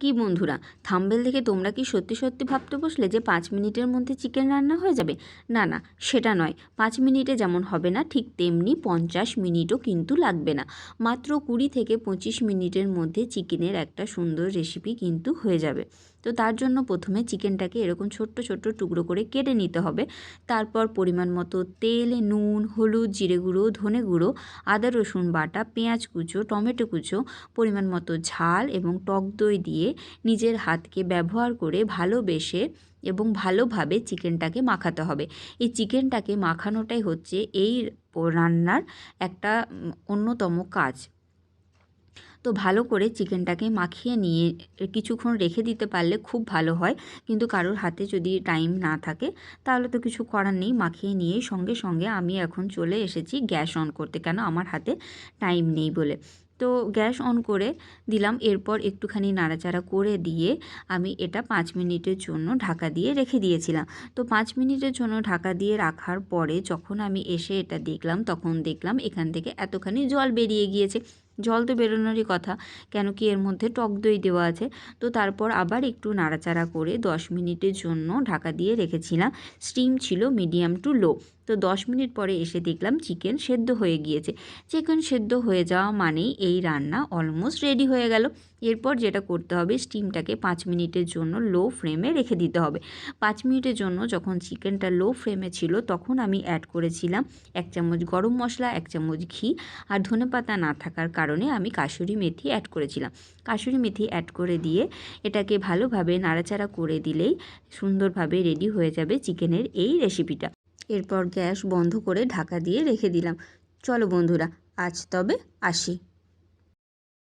কি বন্ধুরা, থাম্বেল দেখে তোমরা কি সত্যি সত্যি ভাবতে বসলে যে পাঁচ মিনিটের মধ্যে চিকেন রান্না হয়ে যাবে? না না, সেটা নয়। পাঁচ মিনিটে যেমন হবে না, ঠিক তেমনি পঞ্চাশ মিনিটও কিন্তু লাগবে না। মাত্র কুড়ি থেকে পঁচিশ মিনিটের মধ্যে চিকেনের একটা সুন্দর রেসিপি কিন্তু হয়ে যাবে। তো তার জন্য প্রথমে চিকেনটাকে এরকম ছোট্ট ছোট্ট টুকরো করে কেটে নিতে হবে। তারপর পরিমাণ মতো তেল, নুন, হলুদ, জিরে গুঁড়ো, ধনে গুঁড়ো, আদা রসুন বাটা, পেঁয়াজ কুচো, টমেটো কুচো, পরিমাণ মতো ঝাল এবং টক দই দিয়ে নিজের হাতকে ব্যবহার করে ভালোবেসে এবং ভালোভাবে চিকেনটাকে মাখাতে হবে। এই চিকেনটাকে মাখানোটাই হচ্ছে এই রান্নার একটা অন্যতম কাজ। তো ভালো করে চিকেনটাকে মাখিয়ে নিয়ে কিছুক্ষণ রেখে দিতে পারলে খুব ভালো হয়। কিন্তু কারোর হাতে যদি টাইম না থাকে, তাহলে তো কিছু করার নেই। মাখিয়ে নিয়ে সঙ্গে সঙ্গে আমি এখন চলে এসেছি গ্যাস অন করতে। কেন? আমার হাতে টাইম নেই বলে। তো গ্যাস অন করে দিলাম। এরপর একটুখানি নাড়াচাড়া করে দিয়ে আমি এটা পাঁচ মিনিটের জন্য ঢাকা দিয়ে রেখে দিয়েছিলাম। তো পাঁচ মিনিটের জন্য ঢাকা দিয়ে রাখার পরে যখন আমি এসে এটা দেখলাম, তখন দেখলাম এখান থেকে এতখানি জল বেরিয়ে গিয়েছে। জল তো বেরোনোরই কথা, কেন কি এর মধ্যে টক দই দেওয়া আছে। তো তারপর আবার একটু নাড়াচাড়া করে দশ মিনিটের জন্য ঢাকা দিয়ে রেখেছিলাম। স্টিম ছিল মিডিয়াম টু লো। তো দশ মিনিট পরে এসে দেখলাম চিকেন সেদ্ধ হয়ে গিয়েছে। চিকেন সেদ্ধ হয়ে যাওয়া মানেই এই রান্না অলমোস্ট রেডি হয়ে গেল। এরপর যেটা করতে হবে স্টিমটাকে পাঁচ মিনিটের জন্য লো ফ্লেমে রেখে দিতে হবে। পাঁচ মিনিটের জন্য যখন চিকেনটা লো ফ্লেমে ছিল, তখন আমি অ্যাড করেছিলাম এক চামচ গরম মশলা, এক চামচ ঘি আর ধনেপাতা না থাকার কারণে আমি কাশুরি মেথি অ্যাড করেছিলাম। কাসুরি মেথি অ্যাড করে দিয়ে এটাকে ভালোভাবে নাড়াচাড়া করে দিলেই সুন্দরভাবে রেডি হয়ে যাবে চিকেনের এই রেসিপিটা এরপর গ্যাস বন্ধ করে ঢাকা দিয়ে রেখে দিলাম। চলো বন্ধুরা আজ তবে আসি।